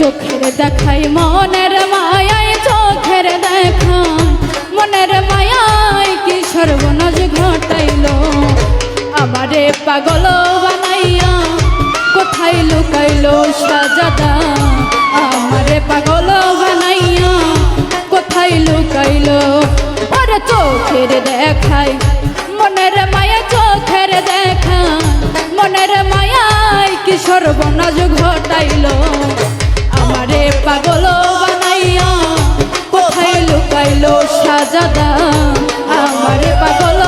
চোখের দেখাই মনের মায়ায় চোখের দেখা। মনের মায়াই কি সর্বনাশ ঘটাইল? আমারে পাগল বানাইয়া কোথায় লুকাইল সাজাদা? আমারে পাগল বানাইয়া কোথায় লুকাইল? ওর চোখের দেখাই মনের মায়া চোখের দেখা। মনের মায়াই কি সর্বনাশ ঘটাইল? আমারে পাগল বানাইয়া কোথায় লুকাইলো সাজাদা আমারে পাগল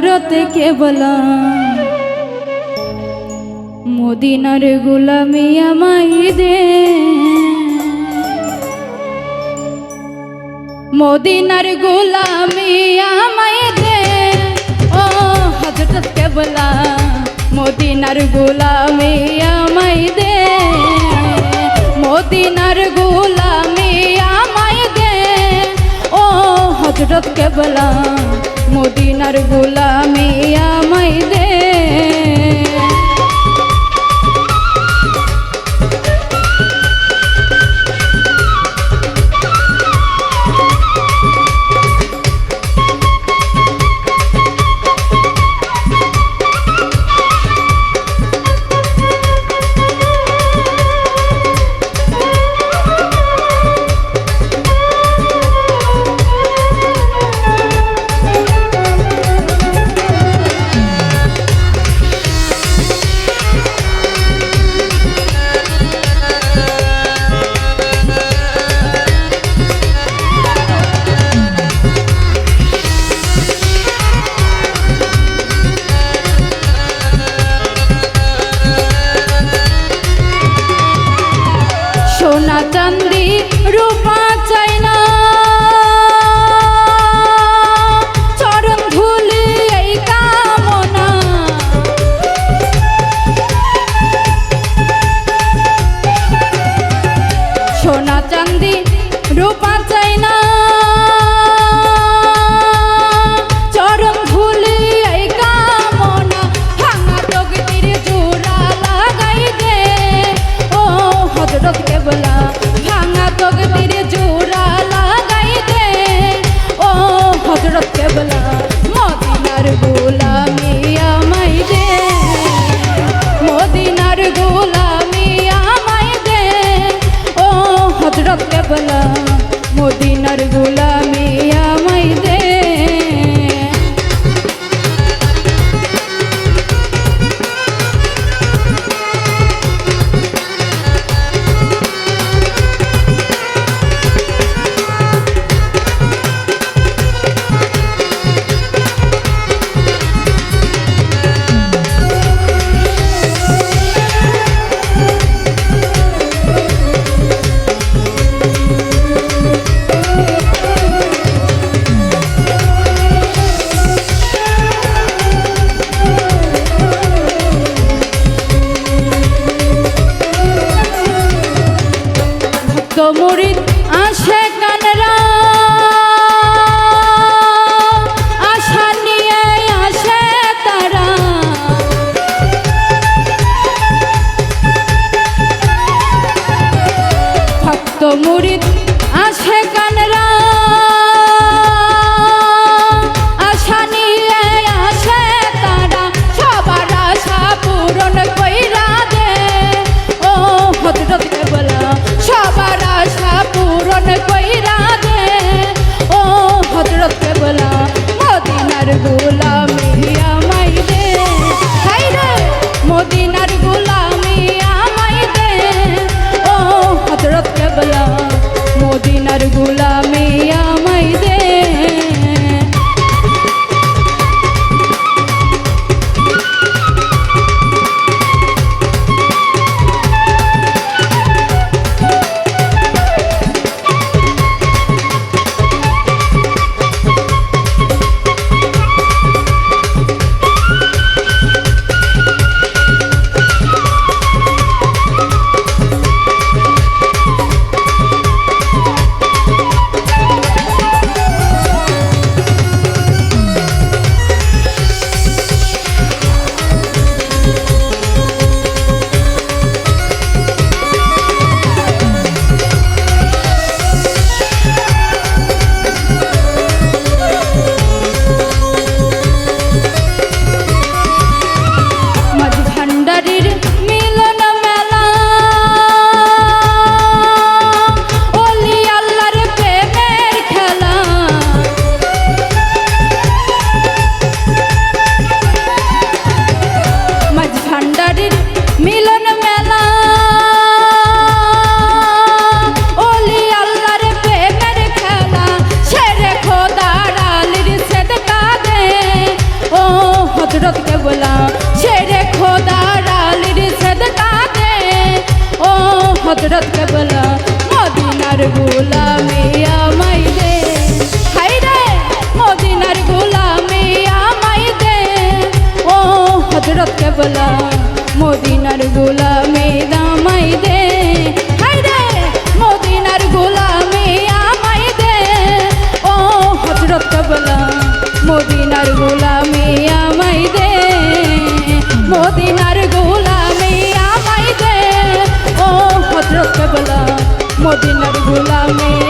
জরুরত কেবল। মদিনার গুলামি আমাই দে। মদিনার গুলামি আমাই দে। ও হজরত কেবল, মদিনার গুলামি আমাই দে। মদিনার গুলামি হজরত কেবলা মদিনার গোলামিয়া মাই দে bala. গোলামি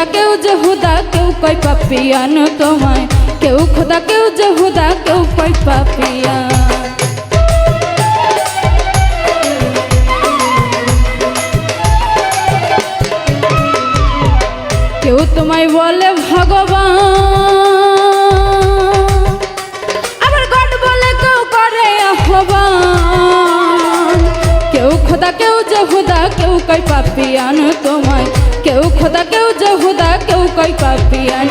খোদা কেউ যে হুদা, কেউ কয় পাপিয়ান তোমায়। কেউ খোদা, কেউ যে হুদা, কেউ কয় পাপিয়ান। কেউ তোমায় বলে ভগবান। কেউ খোদা, কেউ যে হুদা, কেউ কই পাপিয়ান তোমায়। কেউ খোদা, কেউ যে হুদা কেউ কই পাপিয়ান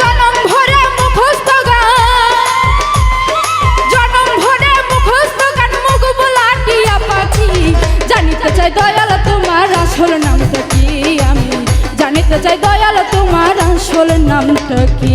জনম ভরে মুখস্থ জনম চাই দয়াল তোমার আসল নামটা কি আমি? জানিতে চাই দয়াল তোমার আসল নামটা কি?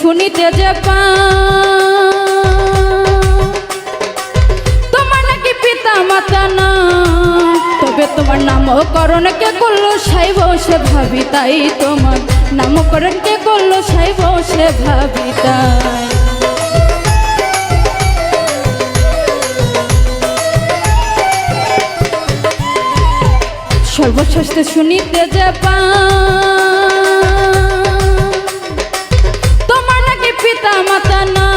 শুনিতে যে পান। তোমার নাকি পিতা মাতা না তবে তোমার নামকরণ কে করল সাই বসে ভাবি তাই তোমার নামকরণ কে করল সাই বসে ভাবি তাই সর্বশ্রেষ্ঠ শুনিতে যে পান। পিতা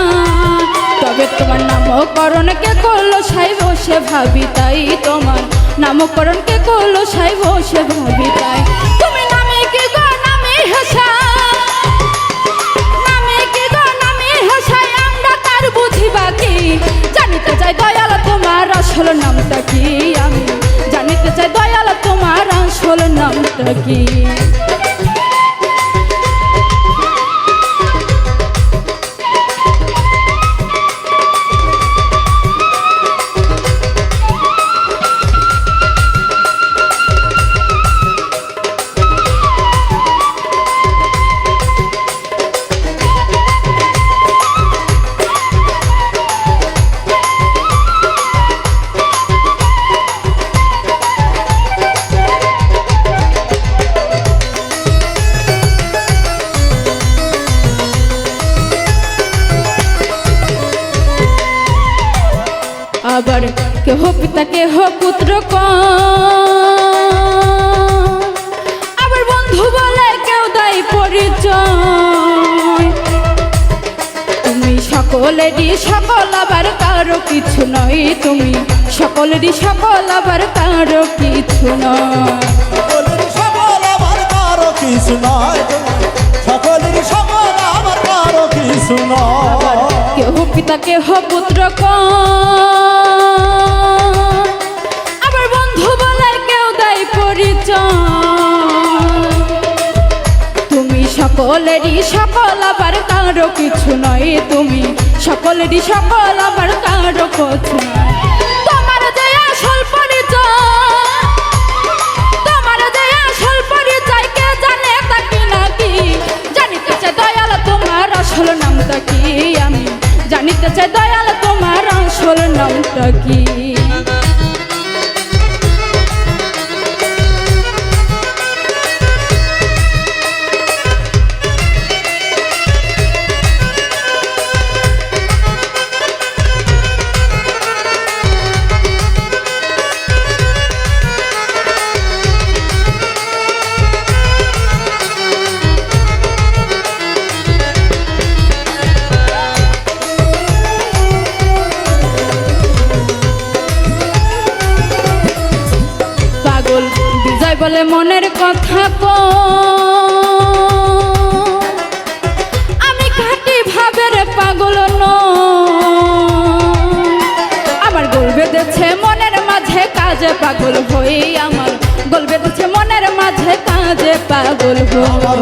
তবে তোমার নামকরণ কে করল সাই বসে ভাবি তাই তোমার। নামকরণ কে করল সাই বসে ভাবি তাই। তুমি নামে কি গো নামে হেসা? নামে কি গো নামে হেসাই আমরা তার বুঝিবা কি? জানিতে চাই দয়াল তোমার আসল নামটা কি আমি? জানিতে চাই দয়াল তোমার আসল নামটা কি? কেহ পিতা কেহ পুত্র। আবার বন্ধু বলার কেউ দেয় পরিচয়। তুমি সকলেরই সকল, আবার কারও কিছু নয়। তুমি সকলেরই সকল, আবার কারও কিছু নয়। তোমার তোমার জানে তাকি নাকি নামটা কি আমি? জানিতে চাই দয়াল তোমার আসল নামটা কি? বলে মনের কথা কো আমি খাটি ভাবের পাগল নই। আমার গোল বেঁধেছে মনের মাঝে কাজে পাগল হই আমার। গোল বেঁধেছে মনের মাঝে কাজে পাগল হই। পাগল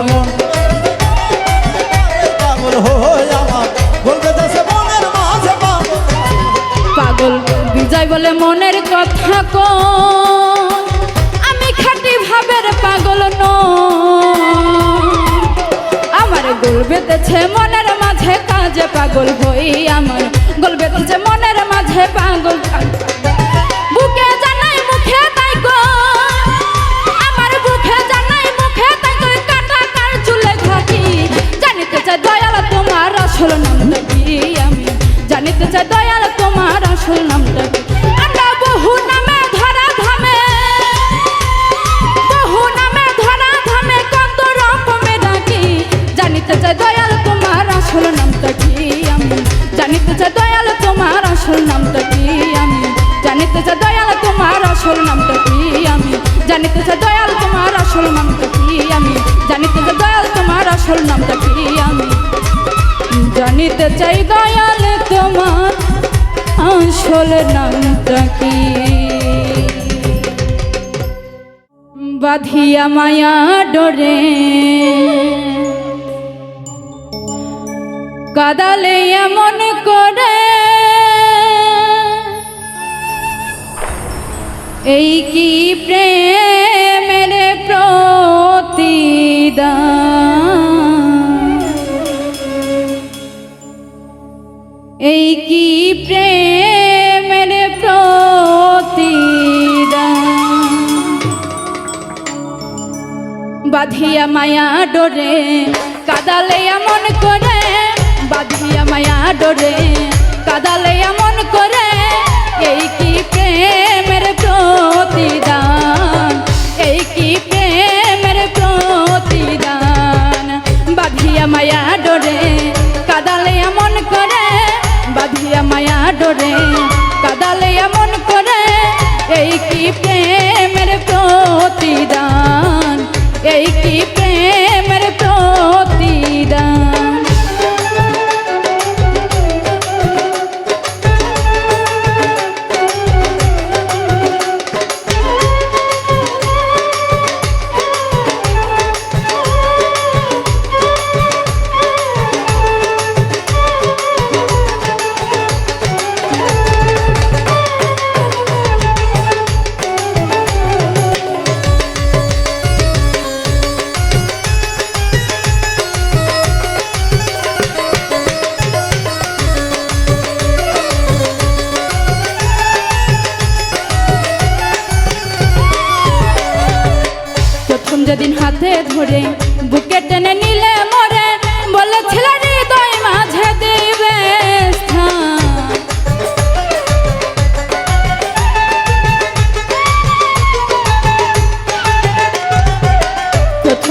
আমার। বলবে দেশে মনের মাঝে পাগল পাগল বিজয় বলে মনের কথা কো ভাবের আমার গোল বেঁধেছে মনের মাঝে কাজে পাগল হই আমার। গোল বেঁধেছে মনের মাঝে পাগল চাই দয়াল তোমার, আসল নামটা কি? বাধিয়া মায়া ডরে, কাদালে এমন করে। এই কি প্রেমের প্রতিদান? এই কি প্রেমের প্রতিদান? বাঁধিয়া মায়া ডোরে কাদালে এমন করে, বাঁধিয়া মায়া ডোরে কাদালে এমন করে, এই কি প্রেমের প্রতিদান? ডোরে কাদালে এমন করে এই কি প্রেমের প্রতিদান?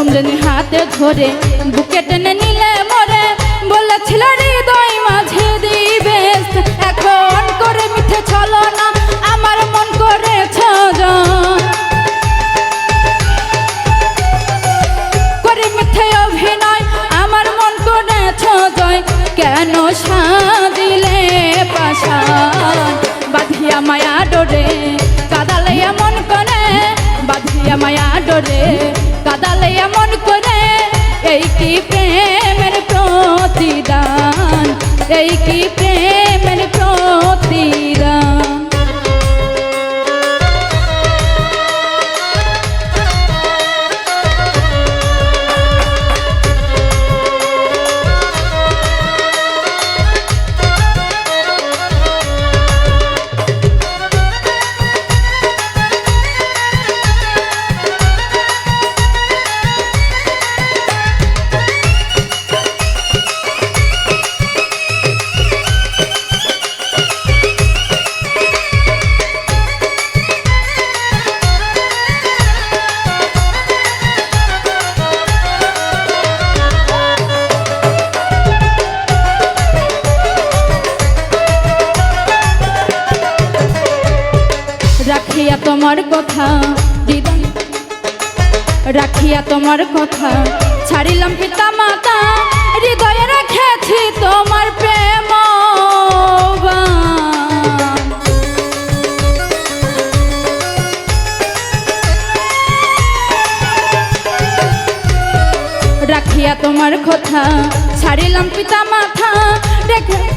কুমরেনি হাতে ধরে, বুকে টেনে নিলে মরে। বলেছিল হৃদয় মাঝে দিবে এখন করে মিঠে চলো না, আমার মন করে করে মিঠে অভিনয়, আমার মন করে জয়। কেন সাদিলে পাশা? বাঁধিয়া মায়া ডোরে কাদালাইয়া মন করে, বাঁধিয়া মায়া ডোরে। তাহলে এমন করে এই কি প্রেমের প্রতিদান? এই কি প্রেম good.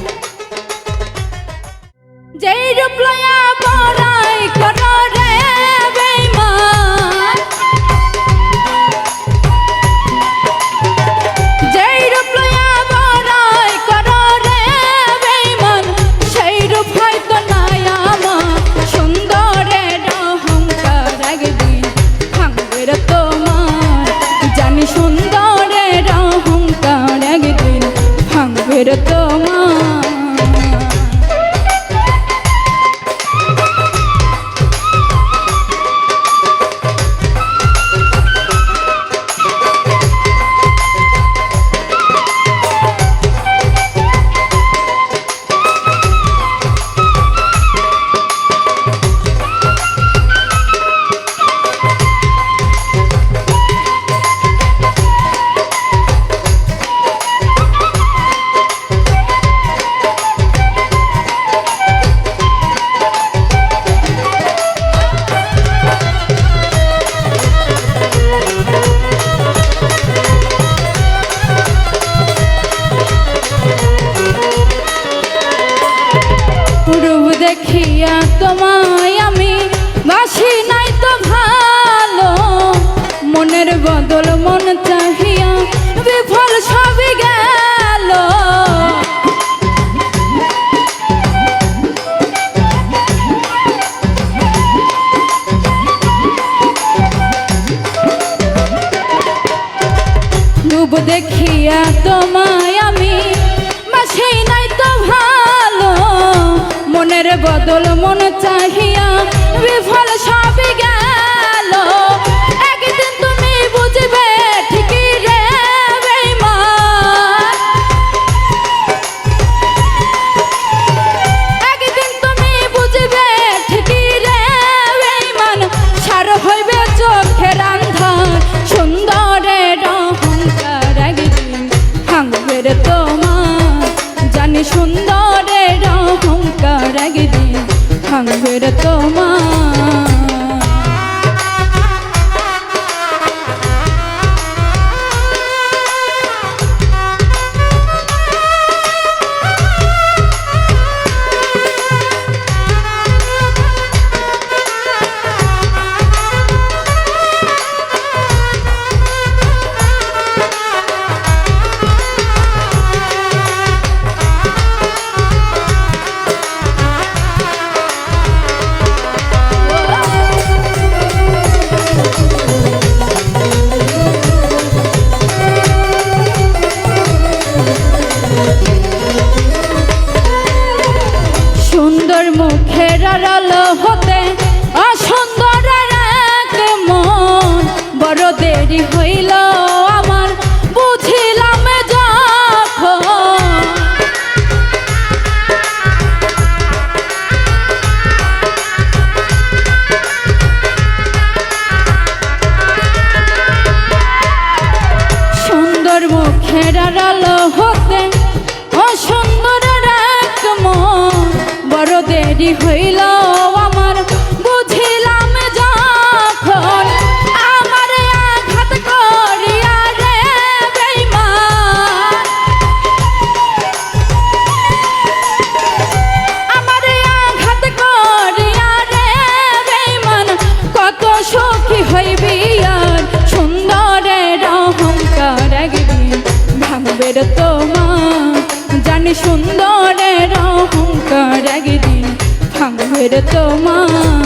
তোমার